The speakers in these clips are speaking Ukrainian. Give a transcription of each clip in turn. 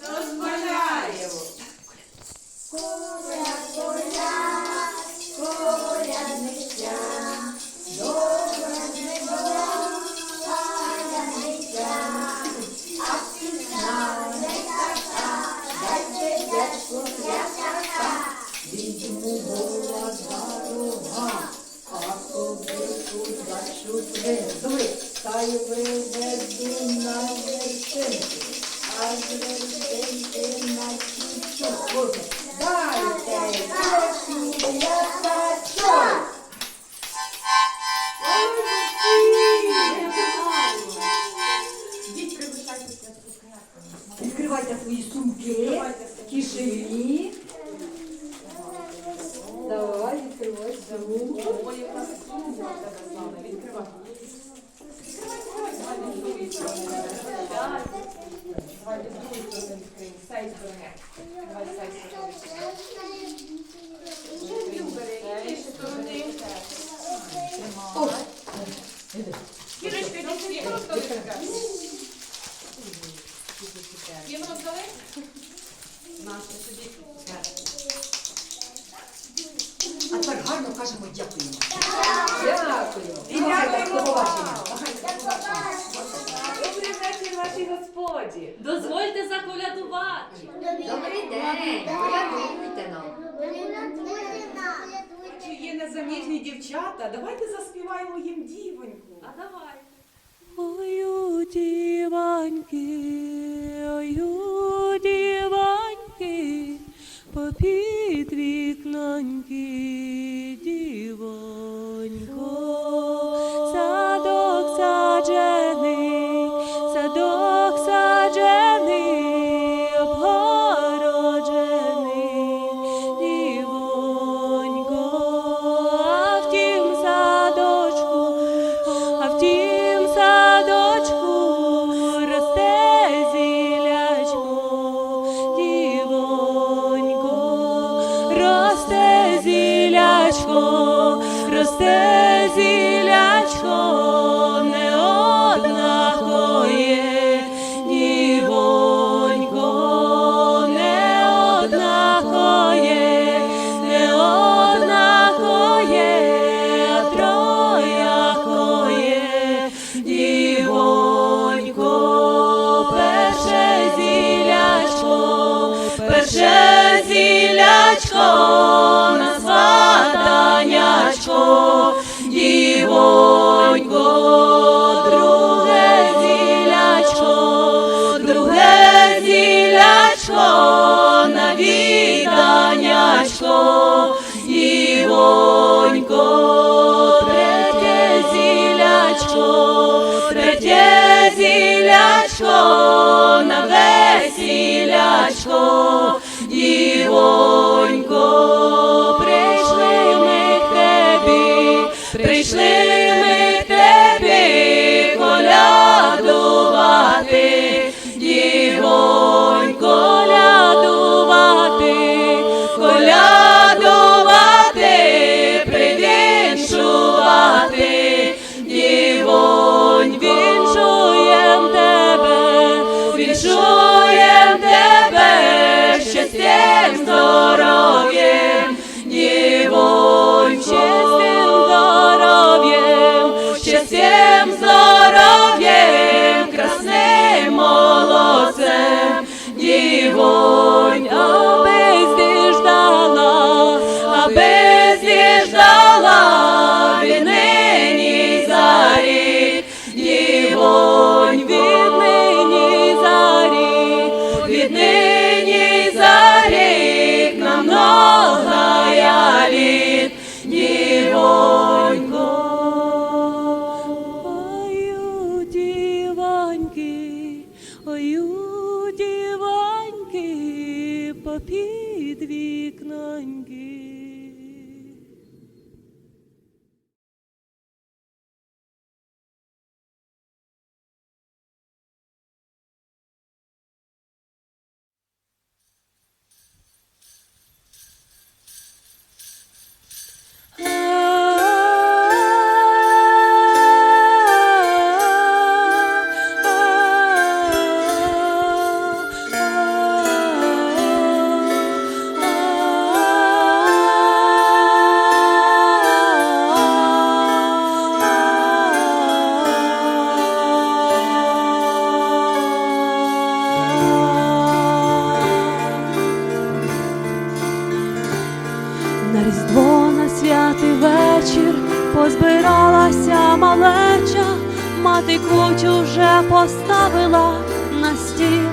Дозволяємо. Коля, коля, коля життя, добре життя, паля життя, а всіна не така, дайте дядьку п'ятака, відьму була дорога, а коли бачу три, дури. Їм роздали? Наша сидіть. А так гарно кажемо дякуємо. Дякую. І. Добрий вечір, вашій господі. Дозвольте заколядувати. Добрий день. Колядуйте нам. Чи є незаміжні дівчата? Давайте заспіваємо їм дівоньку. А давайте. Ою, діваньки, ою, діваньки, попід вікноньки. Верже зілячко на. прийшли. Розбиралася малеча, мати куть уже поставила на стіл,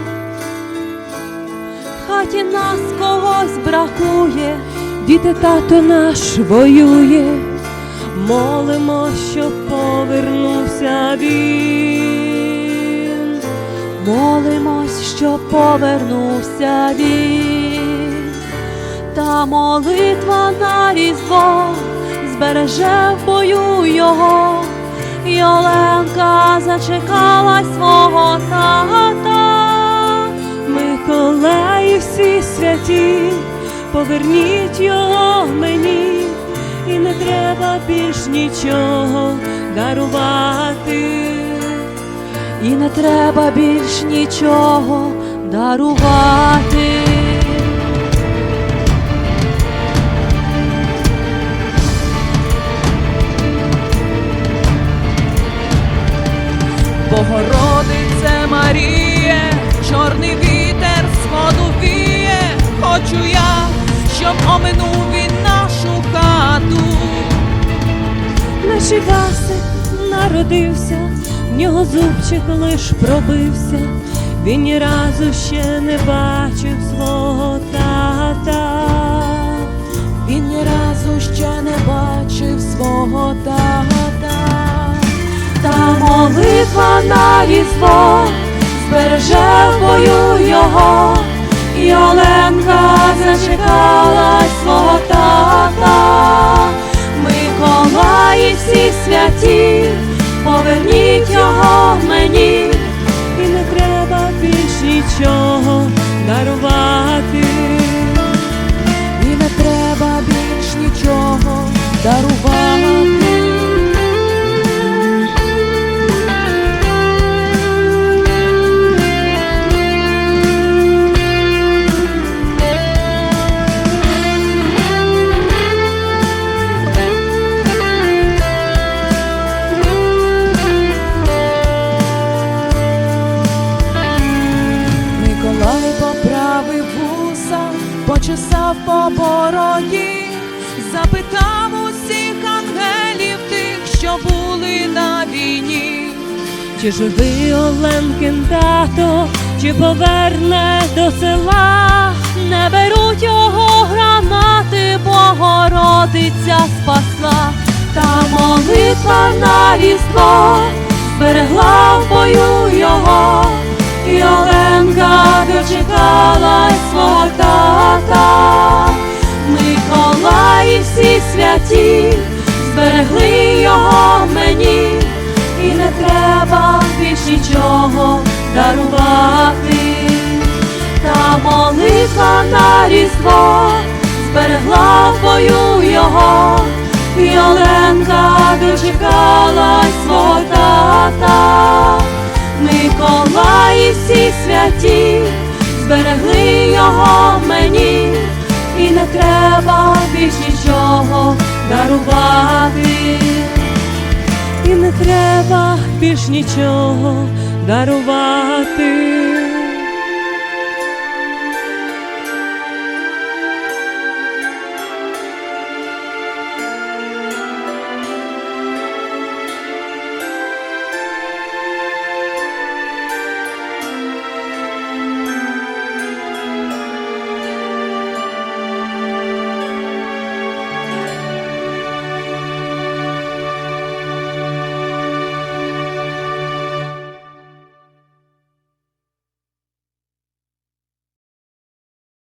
хаті нас когось бракує, діти тато наш воює, молимо, щоб повернувся він, молимось, щоб повернувся він, та молитва на збереже в бою його. І Оленка зачекала свого тата. Миколаї всі святі, поверніть його мені, і не треба більш нічого дарувати, і не треба більш нічого дарувати. Богородице Маріє, чорний вітер сходу віє, хочу я, щоб оминув він нашу хату. Наш Івасик народився, в нього зубчик лиш пробився, він ні разу ще не бачив свого тата. Він ні разу ще не бачив свого тата. Молитва на різдво збереже в бою його, і Оленка зачекала свого почесав по бороді, запитав усіх ангелів тих, що були на війні. Чи живий Оленкин тато, чи поверне до села, не беруть його гранати, Богородиця спасла, та молитва на різдво зберегла в бою його, і Оленка дочекалась свого тата. Миколаї всі святі зберегли його мені і не треба більш нічого дарувати, та молитва на різдво зберегла бою його, і Оленка дочекалась свого тата. Миколаї всі святі зберегли його мені, і не треба більш нічого дарувати і не треба більш нічого дарувати.